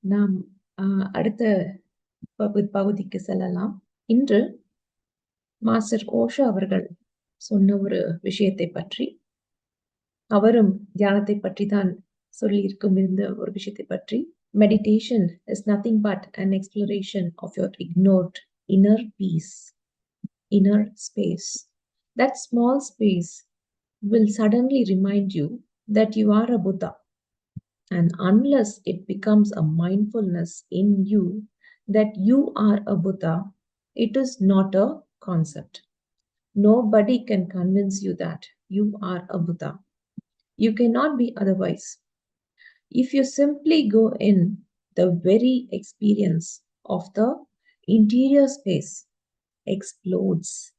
நாம் அடுத்த பகு பகுதிக்கு செல்லலாம். இன்று மாஸ்டர் ஓஷா அவர்கள் சொன்ன ஒரு விஷயத்தை பற்றி, அவரும் தியானத்தை பற்றி தான் சொல்லியிருக்கும் இருந்த ஒரு விஷயத்தை பற்றி, "meditation is nothing but an exploration of your ignored inner peace, inner space. That small space will suddenly remind you that you are a Buddha. And unless it becomes a mindfulness in you that you are a Buddha, it is not a concept. Nobody can convince you that you are a Buddha. You cannot be otherwise. If you simply go in, the very experience of the interior space explodes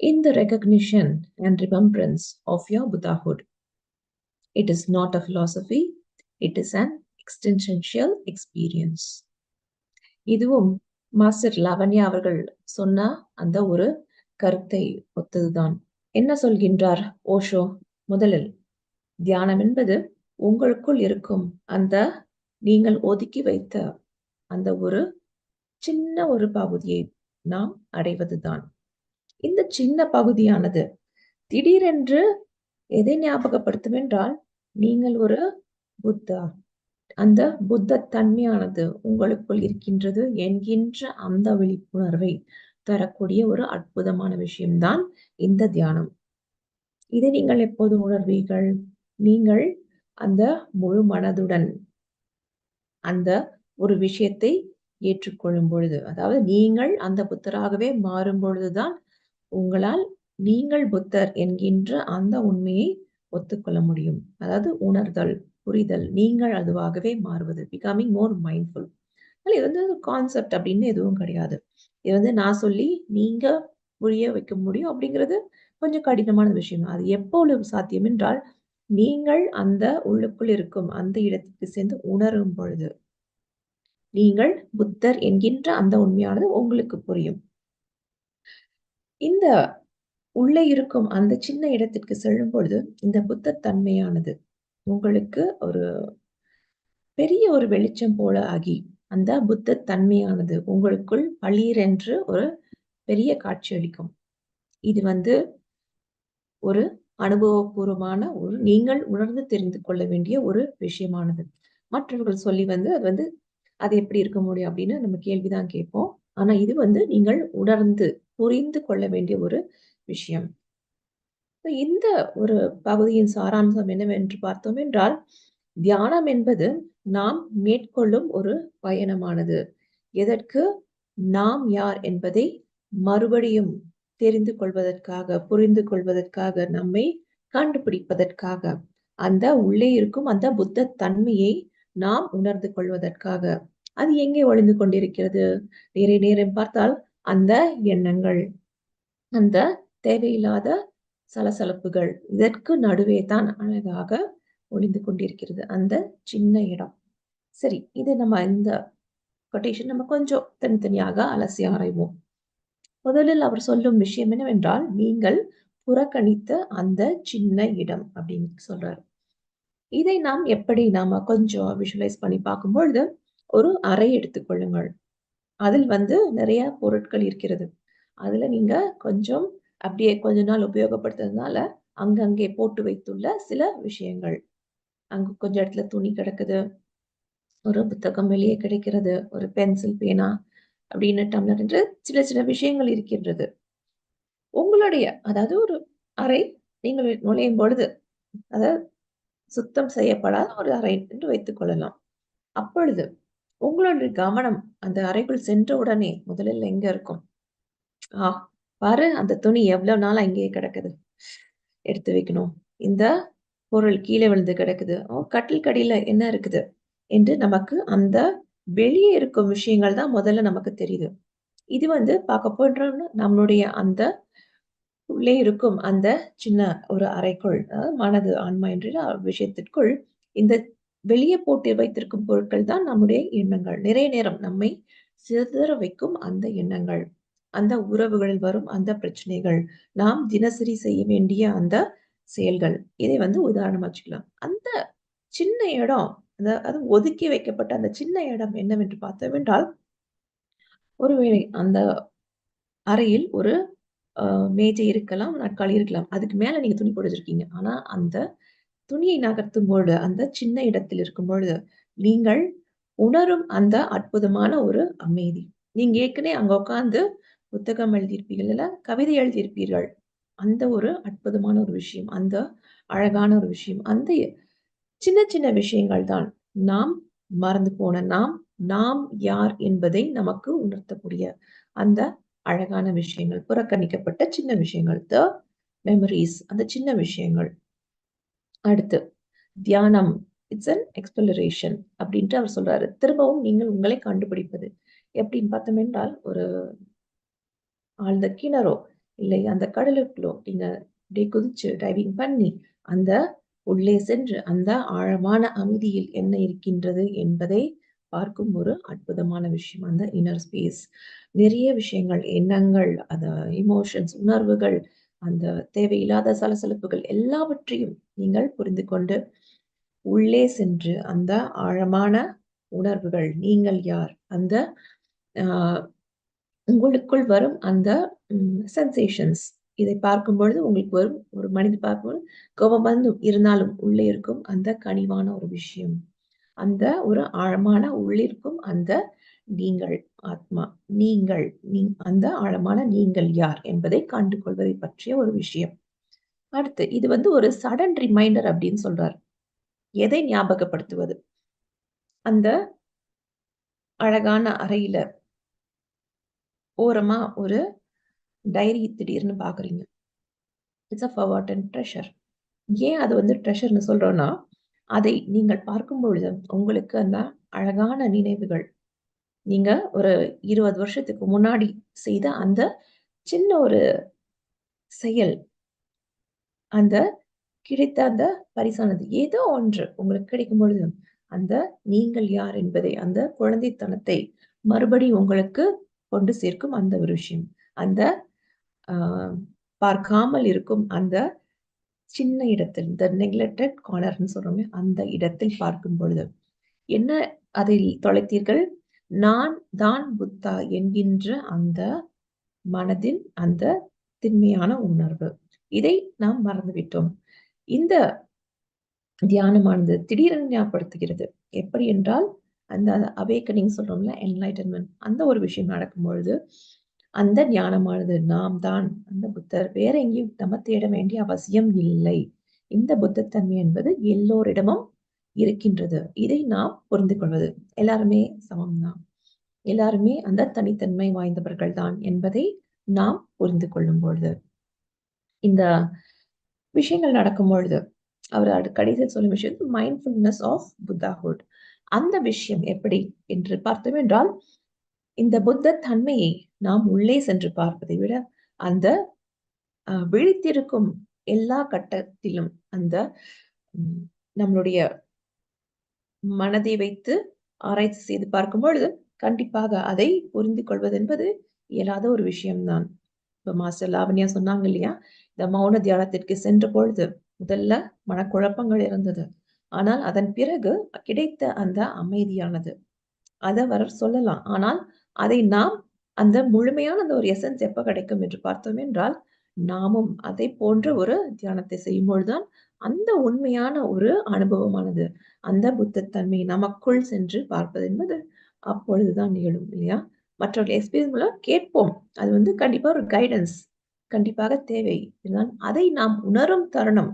in the recognition and remembrance of your Buddhahood. It is not a philosophy, it is an existential experience. இதுவும் master Lavanya அவர்கள் சொன்ன அந்த ஒரு கருத்தை ஒத்ததுதான். என்ன சொல்கின்றார் ஓஷோ? முதலில் தியானம் என்பது உங்களுக்குள் இருக்கும் அந்த நீங்கள் ஒதுக்கி வைத்த அந்த ஒரு சின்ன ஒரு பகுதியை நாம் அடைவதுதான். இந்த சின்ன பகுதியானது திடீரென்று எதை ஞாபகப்படுத்தும் என்றால், நீங்கள் ஒரு புத்தா. அந்த புத்த தன்மையானது உங்களுக்குள் இருக்கின்றது என்கின்ற அந்த விழிப்புணர்வை தரக்கூடிய ஒரு அற்புதமான விஷயம் தான் இந்த தியானம். இதை நீங்கள் எப்போது உணர்வீர்கள்? நீங்கள் அந்த முழு மனதுடன் அந்த ஒரு விஷயத்தை ஏற்றுக்கொள்ளும் பொழுது, அதாவது நீங்கள் அந்த புத்தராகவே மாறும் பொழுதுதான் உங்களால் நீங்கள் புத்தர் என்கின்ற அந்த உண்மையை ஒத்துக்கொள்ள முடியும். அதாவது உணர்தல், புரிதல், நீங்கள் அதுவாகவே மாறுவது. Becoming more mindful. அதனால இது வந்து கான்செப்ட் அப்படின்னு எதுவும் கிடையாது. இது வந்து நான் சொல்லி நீங்க புரிய வைக்க முடியும் அப்படிங்கிறது கொஞ்சம் கடினமான விஷயம். அது எப்பொழுதும் சாத்தியம் என்றால், நீங்கள் அந்த உள்ளுக்குள் இருக்கும் அந்த இடத்துக்கு சேர்ந்து உணரும் பொழுது. நீங்கள் புத்தர் என்கின்ற அந்த உண்மையானது உங்களுக்கு புரியும். இந்த உள்ளே இருக்கும் அந்த சின்ன இடத்திற்கு செல்லும் பொழுது, இந்த புத்த தன்மையானது உங்களுக்கு ஒரு பெரிய ஒரு வெளிச்சம் போல ஆகி, அந்த புத்த தன்மையானது உங்களுக்குள் பளீரென்று ஒரு பெரிய காட்சி அளிக்கும் இது வந்து ஒரு அனுபவபூர்வமான ஒரு நீங்கள் உணர்ந்து தெரிந்து கொள்ள வேண்டிய ஒரு விஷயமானது. மற்றவர்கள் சொல்லி வந்து அது வந்து அது எப்படி இருக்க முடியும் அப்படின்னு நம்ம கேள்விதான் கேட்போம். ஆனா இது வந்து நீங்கள் உணர்ந்து, புரிந்து கொள்ள வேண்டிய ஒரு விஷயம். இந்த ஒரு பகுதியின் சாராம்சம் என்னவென்று பார்த்தோம் என்றால், தியானம் என்பது நாம் மேற்கொள்ளும் ஒரு பயணமானது. எதற்கு? நாம் யார் என்பதை மறுபடியும் தெரிந்து கொள்வதற்காக, புரிந்து கொள்வதற்காக, நம்மை கண்டுபிடிப்பதற்காக, அந்த உள்ளே இருக்கும் அந்த புத்த தன்மையை நாம் உணர்ந்து கொள்வதற்காக. அது எங்கே ஒளிந்து கொண்டிருக்கிறது? நேரே நேரம் பார்த்தால் அந்த எண்ணங்கள், அந்த தேவையில்லாத சலசலப்புகள், இதற்கு நடுவே தான் அழகாக ஒளிந்து கொண்டிருக்கிறது. அந்த சின்ன இடம். சரி, இது நம்ம இந்த கொட்டேஷன் நம்ம கொஞ்சம் தனித்தனியாக அலசி ஆராய்வோம். முதலில் அவர் சொல்லும் விஷயம் என்னவென்றால், நீங்கள் புறக்கணித்த அந்த சின்ன இடம் அப்படின்னு சொல்றாரு. இதை நாம் எப்படி நாம கொஞ்சம் விஷுவலைஸ் பண்ணி பார்க்கும்பொழுது, ஒரு அறை எடுத்துக்கொள்ளுங்கள். அதில் வந்து நிறைய பொருட்கள் இருக்கிறது. அதுல நீங்க கொஞ்சம் அப்படியே கொஞ்ச நாள் உபயோகப்படுத்துறதுனால, அங்கங்கே போட்டு வைத்துள்ள சில விஷயங்கள். அங்க கொஞ்சம் இடத்துல துணி கிடக்குது. ஒரு புத்தகம் வெளியே கிடைக்கிறது. ஒரு பென்சில், பேனா அப்படின்னு டம்ளர் என்று சில சில விஷயங்கள் இருக்கின்றது. உங்களுடைய அதாவது ஒரு அறை நீங்கள் நுழையும் பொழுது, அதாவது சுத்தம் செய்யப்படாத ஒரு அறை என்று வைத்துக் கொள்ளலாம். அப்பொழுது உங்களுடைய கவனம் அந்த அறைக்குள் சென்ற உடனே முதலில் எங்க இருக்கும்? ஆஹ் பாரு அந்த துணி எவ்வளவு நாள் அங்கேயே கிடக்குது. எடுத்து வைக்கணும். இந்த பொருள் கீழே விழுந்து கிடக்குது. ஓ கட்டில் அடியில என்ன இருக்குது? என்று நமக்கு அந்த வெளியே இருக்கும் விஷயங்கள் தான் முதல்ல நமக்கு தெரியுது. இது வந்து பார்க்க போன்றோம்னா நம்மளுடைய அந்த உள்ளே இருக்கும் அந்த சின்ன ஒரு அறைக்குள், மனது, ஆன்மா என்ற விஷயத்திற்குள் இந்த வெளியே போட்டு வைத்திருக்கும் பொருட்கள் தான் நம்முடைய எண்ணங்கள். நிறைய நேரம் நம்மை சிதற வைக்கும் அந்த எண்ணங்கள். அந்த உறவுகளில் வரும் அந்த பிரச்சனைகள். நாம் தினசரி செய்ய வேண்டிய அந்த செயல்கள். இதை வந்து உதாரணமா வச்சுக்கலாம். அந்த சின்ன இடம் அந்த அது ஒதுக்கி வைக்கப்பட்ட அந்த சின்ன இடம் என்னவென்று பார்த்தோம் என்றால் ஒருவேளை அந்த அறையில் ஒரு மேஜை இருக்கலாம், நாற்காலி இருக்கலாம். அதுக்கு மேல நீங்க துணி போட்டுருக்கீங்க ஆனா, அந்த துணியை நகர்த்தும்பொழுது, அந்த சின்ன இடத்தில் இருக்கும்பொழுது, நீங்கள் உணரும் அந்த அற்புதமான ஒரு அமைதி. நீங்க ஏற்கனவே அங்க உட்கார்ந்து புத்தகம் எழுதியிருப்பீர்கள், இல்ல கவிதை எழுதியிருப்பீர்கள். அந்த ஒரு அற்புதமான ஒரு விஷயம். அந்த அழகான ஒரு விஷயம். அந்த சின்ன சின்ன விஷயங்கள் தான் நாம் மறந்து போன நாம், நாம் யார் என்பதை நமக்கு உணர்த்தக்கூடிய அந்த அழகான விஷயங்கள். புறக்கணிக்கப்பட்ட சின்ன விஷயங்கள். த மெமரிஸ் அந்த சின்ன விஷயங்கள். அடுத்து தியானம். இட்ஸ் அன் எக்ஸ்பிளரேஷன் அப்படின்ட்டு அவர் சொல்றாரு. திரும்பவும் நீங்கள் உங்களை கண்டுபிடிப்பது. எப்படின்னு பார்த்தோம் என்றால், ஒரு ஆழ்ந்த கிணறோ, இல்லை அந்த கடலுக்குள்ளோ நீங்க அப்படியே குதிச்சு டைவிங் பண்ணி, அந்த உள்ளே சென்று அந்த ஆழமான அமைதியில் என்ன இருக்கின்றது என்பதை பார்க்கும் ஒரு அற்புதமான விஷயம். அந்த இன்னர் ஸ்பேஸ். நிறைய விஷயங்கள், எண்ணங்கள், அந்த எமோஷன்ஸ், உணர்வுகள், அந்த தேவையில்லாத சலசலப்புகள் எல்லாவற்றையும் நீங்கள் புரிந்து கொண்டு, உள்ளே சென்று அந்த ஆழமான உணர்வுகள், நீங்கள் யார்? அந்த உங்களுக்குள் வரும் அந்த சென்சேஷன்ஸ் இதை பார்க்கும் பொழுது உங்களுக்கு வரும் ஒரு மனிதன் பார்க்கும்போது கோபம் வந்து இருந்தாலும் உள்ளே இருக்கும் அந்த கனிவான ஒரு விஷயம். அந்த ஒரு ஆழமான உள்ளிருக்கும் அந்த நீங்கள் ஆத்மா. நீங்கள் நீ அந்த ஆழமான நீங்கள் யார் என்பதை கண்டு கொள்வதை பற்றிய ஒரு விஷயம். அடுத்து இது வந்து ஒரு சடன் ரிமைண்டர் அப்படின்னு சொல்றார். எதை ஞாபகப்படுத்துவது? அந்த அழகான அறையில ஓரமா ஒரு டைரி திடீர்னு பார்க்குறீங்க. It's a and treasure. ஏன் அது வந்து ட்ரெஷர்னு சொல்றோம்னா, அதை நீங்கள் பார்க்கும் பொழுது உங்களுக்கு அந்த அழகான நினைவுகள், நீங்க ஒரு 20 வருஷத்துக்கு முன்னாடி செய்த அந்த சின்ன ஒரு செயல், அந்த கிடைத்த அந்த பரிசானது ஏதோ ஒன்று உங்களுக்கு கிடைக்கும் பொழுது, அந்த நீங்கள் யார் என்பதை, அந்த குழந்தைத்தனத்தை மறுபடி உங்களுக்கு கொண்டு சேர்க்கும் அந்த ஒரு விஷயம். அந்த பார்க்காமல் இருக்கும் அந்த சின்ன இடத்தில், இந்த நெக்லெக்டட் கார்னர்னு சொல்றோமே, அந்த இடத்தில் பார்க்கும் பொழுது, என்ன அதில் தொலைத்தீர்கள்? நான் தான் புத்தா என்கின்ற அந்த மனதின் அந்த திண்மையான உணர்வு. இதை நாம் மறந்துவிட்டோம். இந்த தியானமானது திடீரென ஞாபகப்படுத்துகிறது. எப்படி என்றால், அந்த அவேக்கனிங் சொல்றோம்ல, என்லைட்டன்மெண்ட் அந்த ஒரு விஷயம் நடக்கும்பொழுது, அந்த ஞானமானது நாம் தான் அந்த புத்தர். வேற எங்கேயும் நம்ம தேட வேண்டிய அவசியம் இல்லை. இந்த புத்தத்தன்மை என்பது எல்லோரிடமும் இருக்கின்றது. இதை நாம் புரிந்து கொள்வது. எல்லாருமே சமம் தான். எல்லாருமே அந்த தனித்தன்மை வாய்ந்தவர்கள் தான் என்பதை நாம் புரிந்து கொள்ளும் பொழுது. இந்த விஷயங்கள் நடக்கும் பொழுது, அவர் அடு கடைசியில் சொல்லும் விஷயம் மைண்ட்ஃபுல்னஸ் ஆஃப் புத்தாஹுட். அந்த விஷயம் எப்படி என்று பார்த்தோம் என்றால், இந்த புத்த தன்மையை நாம் உள்ளே சென்று பார்ப்பதை விட, அந்த விழித்திருக்கும் எல்லா கட்டத்திலும் அந்த நம்மளுடைய மனதை வைத்து ஆராய்ச்சி செய்து பார்க்கும் பொழுது, கண்டிப்பாக அதை புரிந்து கொள்வது என்பது இயலாத ஒரு விஷயம் தான். இப்ப மாஸ்டர் லாவண்யா சொன்னாங்க இல்லையா? இந்த மௌன தியானத்திற்கு சென்ற பொழுது, முதல்ல மனக்குழப்பங்கள் இருந்தது. ஆனால் அதன் பிறகு கிடைத்த அந்த அமைதியானது. அதை அவர் சொல்லலாம். ஆனால் அதை நாம் அந்த முழுமையான அந்த ஒரு எசன்ஸ் எப்ப கிடைக்கும் என்று பார்த்தோம் என்றால், நாமும் அதை போன்ற ஒரு தியானத்தை செய்யும் பொழுதுதான் அந்த உண்மையான ஒரு அனுபவமானது, அந்த புத்தத்தன்மை நமக்குள் சென்று பார்ப்பது என்பது அப்பொழுதுதான் நிகழும் இல்லையா? மற்றவர்கள் எக்ஸ்பீரியன்ஸ் மூலம் கேட்போம். அது வந்து கண்டிப்பா ஒரு கைடன்ஸ் கண்டிப்பாக தேவை. இருந்தாலும் அதை நாம் உணரும் தருணம்,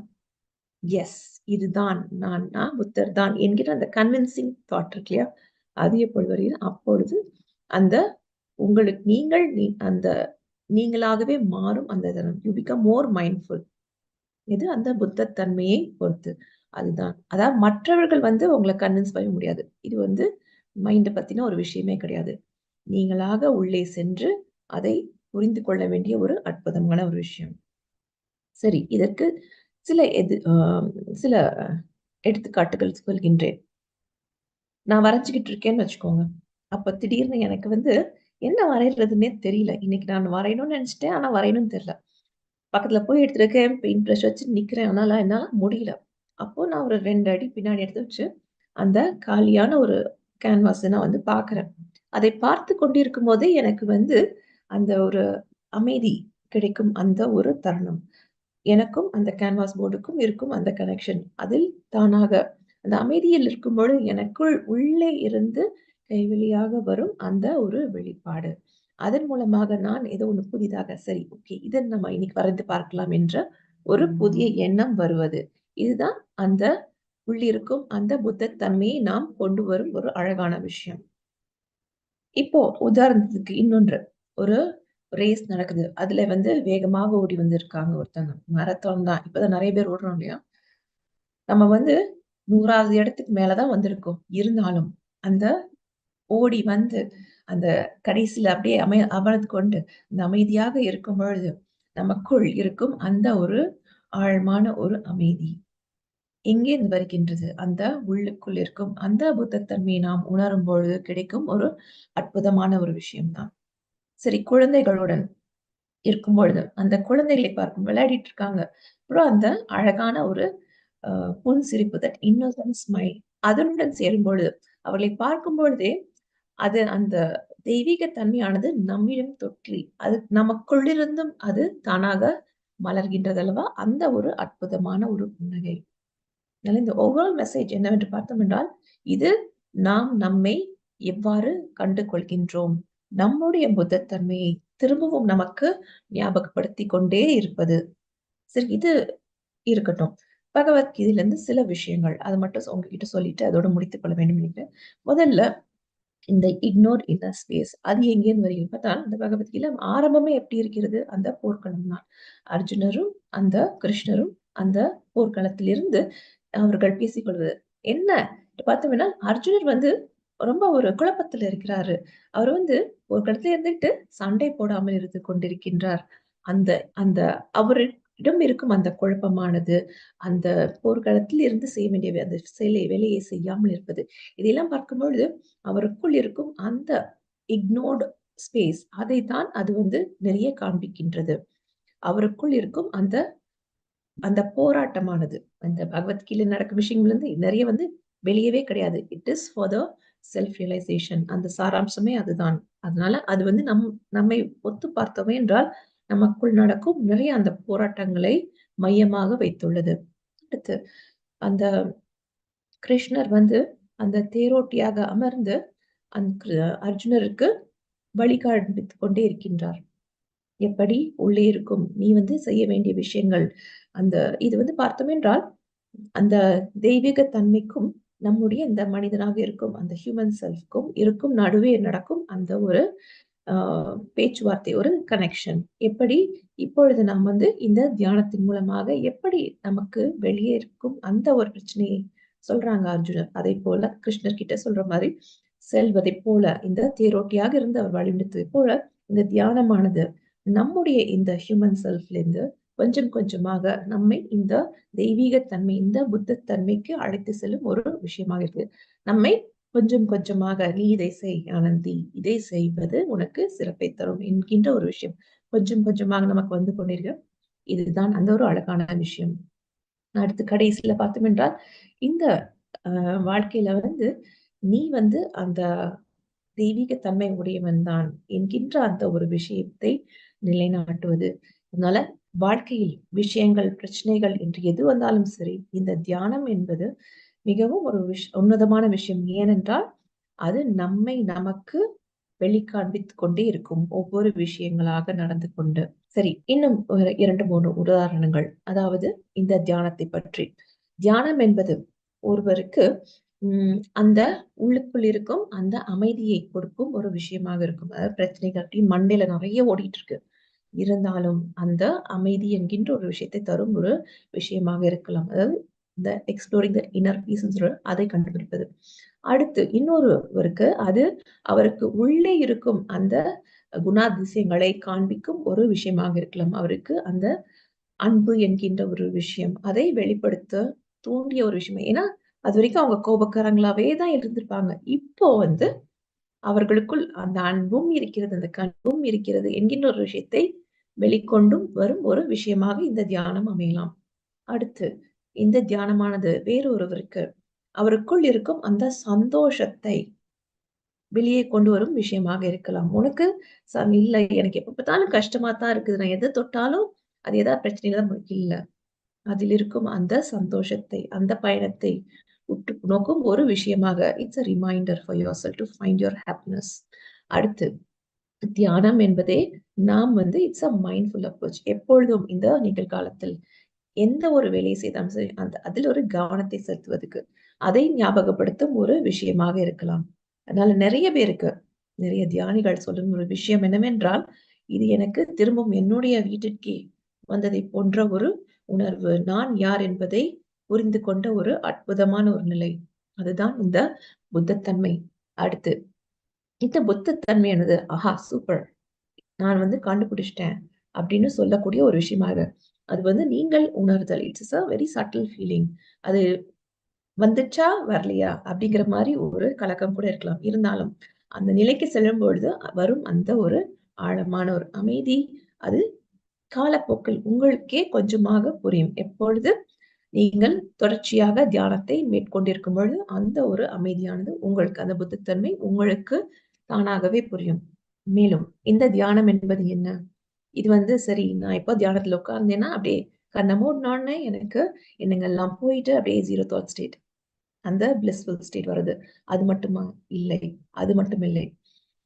எஸ் இதுதான் நான் நான் புத்தர் தான் என்கிற அந்த கன்வின்சிங் தாட் இருக்கு இல்லையா? அது எப்பொழுது வருகிறது? அப்பொழுது அந்த உங்களுக்கு நீங்கள் நீ அந்த நீங்களாகவே மாறும் அந்த தனம் யூ பிகம் மோர் மைண்ட்ஃபுல். இது அந்த புத்த தன்மையை பொறுத்து. அதுதான். அதாவது மற்றவர்கள் வந்து உங்களை கன்வின்ஸ் பண்ண முடியாது. இது வந்து மைண்டை பத்தின ஒரு விஷயமே கிடையாது. நீங்களாக உள்ளே சென்று அதை புரிந்து கொள்ள வேண்டிய ஒரு அற்புதமான ஒரு விஷயம். சரி, இதற்கு சில எது சில எடுத்துக்காட்டுகள் சொல்கின்றேன். நான் வரைஞ்சிக்கிட்டு இருக்கேன்னு வச்சுக்கோங்க. அப்ப திடீர்னு எனக்கு வந்து என்ன வரைகிறதுன்னே தெரியல. இன்னைக்கு நான் வரையணும்னு நினைச்சிட்டேன் ஆனா வரையணும்னு தெரியல. பக்கத்துல போய் எடுத்துருக்கேன். பெயிண்ட் ப்ரஷ் வச்சு நிக்கிறேன். ஆனால என்னால முடியல. அப்போ நான் ஒரு ரெண்டு அடி பின்னாடி எடுத்து வச்சு, அந்த காலியான ஒரு கேன்வாஸ் நான் வந்து பாக்குறேன் அதை பார்த்து கொண்டிருக்கும் போதே எனக்கு வந்து அந்த ஒரு அமைதி கிடைக்கும் அந்த ஒரு தருணம். எனக்கும் அந்த கேன்வாஸ் போர்டுக்கும் இருக்கும் அந்த கனெக்ஷன். அதில் தானாக அந்த அமைதியில் இருக்கும்பொழுது எனக்குள் உள்ளே இருந்து கைவெளியாக வரும் அந்த ஒரு வெளிப்பாடு. அதன் மூலமாக நான் ஏதோ ஒன்று புதிதாக சரி ஓகே இதை நம்ம இன்னைக்கு வரைந்து பார்க்கலாம் என்ற ஒரு புதிய எண்ணம் வருவது. இதுதான் அந்த உள்ளிருக்கும் அந்த புத்த தன்மையை நாம் கொண்டு வரும் ஒரு அழகான விஷயம். இப்போ உதாரணத்துக்கு இன்னொன்று. ஒரு ரேஸ் நடக்குது. அதுல வந்து வேகமாக ஓடி வந்திருக்காங்க ஒருத்தங்க. மரத்தான் தான். இப்பதான் நிறைய பேர் ஓடுறோம் இல்லையா? நம்ம வந்து 100வது இடத்துக்கு மேலதான் வந்திருக்கோம். இருந்தாலும், அந்த ஓடி வந்து, அந்த கடைசியில அப்படியே அமை அமர்ந்து கொண்டு, அந்த அமைதியாக இருக்கும் பொழுது, நமக்குள் இருக்கும் அந்த ஒரு ஆழமான ஒரு அமைதி. எங்கேருந்து வருகின்றது? அந்த உள்ளுக்குள் இருக்கும் அந்த புத்தத்தன்மையை நாம் உணரும் பொழுது கிடைக்கும் ஒரு அற்புதமான ஒரு விஷயம் தான். சரி குழந்தைகளுடன் இருக்கும் பொழுது, அந்த குழந்தைகளை பார்க்கும் விளையாடிட்டு இருக்காங்க. அப்புறம் அந்த அழகான ஒரு புன் சிரிப்பு தட் இன்னோசன்ட் ஸ்மைல் அதனுடன் சேரும்பொழுது, அவர்களை பார்க்கும் பொழுதே, அது அந்த தெய்வீக தன்மையானது நம்மிடம் தொற்றி, அது நமக்குள்ளிருந்தும் அது தானாக மலர்கின்றது அல்லவா? அந்த ஒரு அற்புதமான ஒரு புன்னகை. அதனால இந்த ஓவரால் மெசேஜ் என்னவென்று பார்த்தோம் என்றால், இது நாம் நம்மை எவ்வாறு கண்டு கொள்கின்றோம்? நம்முடைய புத்தத்தன்மையை திரும்பவும் நமக்கு ஞாபகப்படுத்திக் கொண்டே இருப்பது. சரி இது இருக்கட்டும். பகவத்கீதையிலிருந்து சில விஷயங்கள். அதை மட்டும் உங்ககிட்ட சொல்லிட்டு அதோட முடித்துக் கொள்ள வேண்டும் நினைக்கிறேன். முதல்ல இந்த இக்னோர் இன்னர் ஸ்பேஸ் அது எங்கேன்னு வருகிறது பார்த்தா, இந்த பகவத்கீதை ஆரம்பமே எப்படி இருக்கிறது? அந்த போர்க்களம் தான். அர்ஜுனரும், அந்த கிருஷ்ணரும் அந்த போர்க்களத்திலிருந்து அவர்கள் பேசிக் கொள்வது. என்ன பார்த்தோம்னா, அர்ஜுனர் வந்து ரொம்ப ஒரு குழப்பத்துல இருக்கிறாரு. அவர் வந்து ஒரு இடத்துல இருந்துட்டு சண்டை போடாமல் இருந்து கொண்டிருக்கின்றார். அந்த அந்த அவரிடம் இருக்கும் அந்த குழப்பமானது, அந்த போர்க்களத்தில் இருந்து செய்ய வேண்டிய அந்த செயலை வேலையை செய்யாமல் இருப்பது. இதையெல்லாம் பார்க்கும்பொழுது, அவருக்குள் இருக்கும் அந்த இக்னோர்டு ஸ்பேஸ் அதை தான் அது வந்து நிறைய காண்பிக்கின்றது. அவருக்குள் இருக்கும் அந்த அந்த போராட்டமானது, அந்த பகவத்கீதையில நடக்கும் விஷயங்கள் வந்து நிறைய வந்து வெளியவே கிடையாது. It is for the self realization அந்த சாராம்சமே அதுதான். அதனால அது வந்து நம் நம்மை ஒத்து பார்த்தோமே என்றால், நமக்குள் நடக்கும் நிறைய அந்த போராட்டங்களை மையமாக வைத்துள்ளது. அடுத்து அந்த கிருஷ்ணர் வந்து அந்த தேரோட்டியாக அமர்ந்து அந்த அர்ஜுனருக்கு வழிகாட்டு கொண்டே இருக்கின்றார். எப்படி உள்ளே இருக்கும் நீ வந்து செய்ய வேண்டிய விஷயங்கள். அந்த இது வந்து பார்த்தோம் என்றால், அந்த தெய்வீக தன்மைக்கும் நம்முடைய இந்த மனிதனாக இருக்கும் அந்த ஹியூமன் செல்ஃப்க்கும் இருக்கும் நடுவே நடக்கும் அந்த ஒரு பேச்சுவார்த்தை, ஒரு கனெக்ஷன். எப்படி இப்பொழுது நாம் வந்து இந்த தியானத்தின் மூலமாக எப்படி நமக்கு வெளியே இருக்கும் அந்த ஒரு பிரச்சனையை சொல்றாங்க அர்ஜுனர். அதைப்போல கிருஷ்ணர் கிட்ட சொல்ற மாதிரி செல்வதைப் போல இந்த தேரோட்டியாக இருந்து அவர் வழிநடத்துவதைப் போல இந்த தியானமானது நம்முடைய இந்த ஹியூமன் செல்ஃப்ல இருந்து கொஞ்சம் கொஞ்சமாக நம்மை இந்த தெய்வீகத்தன்மை இந்த புத்த தன்மைக்கு அழைத்து செல்லும் ஒரு விஷயமாக இருக்கு. நம்மை கொஞ்சம் கொஞ்சமாக "நீ இதை செய் ஆனந்தி. இதை செய்வது உனக்கு சிறப்பை தரும்" என்கின்ற ஒரு விஷயம். கொஞ்சம் கொஞ்சமாக நமக்கு வந்து கொண்டிருக்க இதுதான் அந்த ஒரு அழகான விஷயம். அடுத்து கடைசியில பார்த்தோம் என்றால், இந்த வாழ்க்கையில வந்து நீ வந்து அந்த தெய்வீக தன்மை உடையவன் தான் என்கின்ற அந்த ஒரு விஷயத்தை நிலைநாட்டுவது. அதனால வாழ்க்கையில் விஷயங்கள், பிரச்சனைகள் என்று எது வந்தாலும் சரி, இந்த தியானம் என்பது மிகவும் ஒரு விஷ் உன்னதமான விஷயம். ஏனென்றால், அது நம்மை நமக்கு வெளிக்காண்பித்து கொண்டே இருக்கும். ஒவ்வொரு விஷயங்களாக நடந்து கொண்டு. சரி, இன்னும் ஒரு 2, 3 உதாரணங்கள். அதாவது இந்த தியானத்தை பற்றி. தியானம் என்பது ஒருவருக்கு உம் அந்த உள்ளுக்குள் இருக்கும் அந்த அமைதியை கொடுக்கும் ஒரு விஷயமாக இருக்கும். அதாவது பிரச்சனைகள் மண்டையில நிறைய ஓடிட்டு இருக்கு. இருந்தாலும் அந்த அமைதி என்கின்ற ஒரு விஷயத்தை தரும் ஒரு விஷயமாக இருக்கலாம். அதாவது இந்த எக்ஸ்ப்ளோரிங் த இன்னர் பீஸ்ன்னு சொல்ற அதை கண்டுபிடிப்பது. அடுத்து இன்னொருவருக்கு அது அவருக்கு உள்ளே இருக்கும் அந்த குணாதிசயங்களை காண்பிக்கும் ஒரு விஷயமாக இருக்கலாம். அவருக்கு அந்த அன்பு என்கின்ற ஒரு விஷயம், அதை வெளிப்படுத்த தூண்டிய ஒரு விஷயம். ஏன்னா, அது வரைக்கும் அவங்க கோபக்காரங்களாவே தான் இருந்திருப்பாங்க. இப்போ வந்து அவர்களுக்குள் அந்த அன்பும் இருக்கிறது, அந்த கண்பும் இருக்கிறது என்கின்ற ஒரு விஷயத்தை வெளிக்கொண்டும் வரும் ஒரு விஷயமாக இந்த தியானம் அமையலாம். அடுத்து இந்த தியானமானது வேறொருவருக்கு அவருக்குள் இருக்கும் அந்த சந்தோஷத்தை வெளியே கொண்டு வரும் விஷயமாக இருக்கலாம். உனக்கு இல்லை இல்ல எனக்கு எப்ப பார்த்தாலும் கஷ்டமா தான் இருக்குது. நான் எது தொட்டாலும் அது ஏதாவது பிரச்சனையில தான் இல்ல. அதில் இருக்கும் அந்த சந்தோஷத்தை, அந்த பயணத்தை உற்று நோக்கும் ஒரு விஷயமாக it's a reminder for your self to find your happiness அடுத்து தியானம் என்பதே நாம் வந்து இட்ஸ் அ மைண்ட்ஃபுல் அப்ரோச். எப்பொழுதும் இந்த நிகழ்காலத்தில் எந்த ஒரு வேலையை செய்தாலும் சரி, அந்த அதில் ஒரு கவனத்தை செலுத்துவதற்கு, அதை ஞாபகப்படுத்தும் ஒரு விஷயமாக இருக்கலாம். அதனால நிறைய பேருக்கு, நிறைய தியானிகள் சொல்லும் ஒரு விஷயம் என்னவென்றால், இது எனக்கு திரும்பவும் என்னுடைய வீட்டிற்கே வந்ததைப் போன்ற ஒரு உணர்வு. நான் யார் என்பதை புரிந்து கொண்ட ஒரு அற்புதமான ஒரு நிலை. அதுதான் இந்த புத்தத்தன்மை. அடுத்து, இந்த புத்தத்தன்மையானது, "ஆஹா! சூப்பர்! நான் வந்து கண்டுபிடிச்சிட்டேன் அப்படின்னு சொல்லக்கூடிய ஒரு விஷயமாக, அது வந்து நீங்கள் உணர்தல். It's a very subtle feeling. அது வந்துச்சா? வரலையா? அப்படிங்கிற மாதிரி ஒரு கலக்கம் கூட இருக்கலாம். இருந்தாலும், அந்த நிலைக்கு செல்லும்பொழுது வரும் அந்த ஒரு ஆழமான ஒரு அமைதி, அது காலப்போக்கில் உங்களுக்கே கொஞ்சமாக புரியும். எப்பொழுது நீங்கள் தொடர்ச்சியாக தியானத்தை மேற்கொண்டிருக்கும் பொழுது, அந்த ஒரு அமைதியானது உங்களுக்கு அந்த புத்தித்தன்மை உங்களுக்கு தானாகவே புரியும். மேலும் இந்த தியானம் என்பது என்ன? இது வந்து சரி நான் இப்போ தியானத்துல உட்கார்ந்தேன்னா, அப்படியே கண்ண மூடுனோனே எனக்கு எண்ணங்கள்லாம் போயிட்டு அப்படியே ஜீரோ தாட் ஸ்டேட். அந்த பிளஸ்ஃபுல் ஸ்டேட் வருது. அது மட்டுமா? இல்லை. அது மட்டும் இல்லை.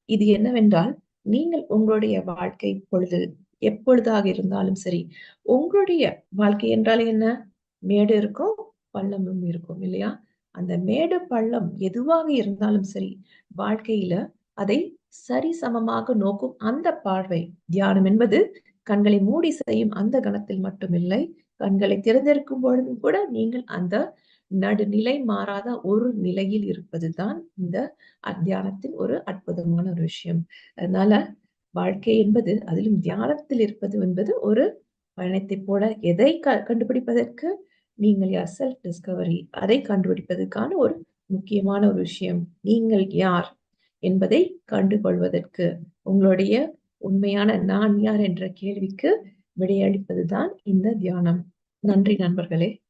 இது என்னவென்றால், நீங்கள் உங்களுடைய வாழ்க்கை பொழுது எப்பொழுதாக இருந்தாலும் சரி, உங்களுடைய வாழ்க்கை என்றால் என்ன? மேடு இருக்கும், பள்ளமும் இருக்கும் இல்லையா? அந்த மேடு, பள்ளம் எதுவாக இருந்தாலும் சரி, வாழ்க்கையில அதை சரிசமமாக நோக்கும் அந்த பார்வை, தியானம் என்பது கண்களை மூடி செய்யும் அந்த கணத்தில் மட்டுமில்லை, கண்களை திறந்திருக்கும் பொழுதும் கூட நீங்கள் அந்த நடுநிலை மாறாத ஒரு நிலையில் இருப்பதுதான் இந்த தியானத்தின் ஒரு அற்புதமான ஒரு விஷயம். அதனால வாழ்க்கை என்பது அதிலும் தியானத்தில் இருப்பது என்பது ஒரு பயணத்தை போல எதை க கண்டுபிடிப்பதற்கு நீங்கள் யார்? செல்ஃப் டிஸ்கவரி அதை கண்டுபிடிப்பதற்கான ஒரு முக்கியமான ஒரு விஷயம். நீங்கள் யார்? என்பதை கண்டுகொள்வதற்கு உங்களுடைய உண்மையான நான் யார் என்ற கேள்விக்கு விடையளிப்பதுதான் இந்த தியானம். நன்றி நண்பர்களே.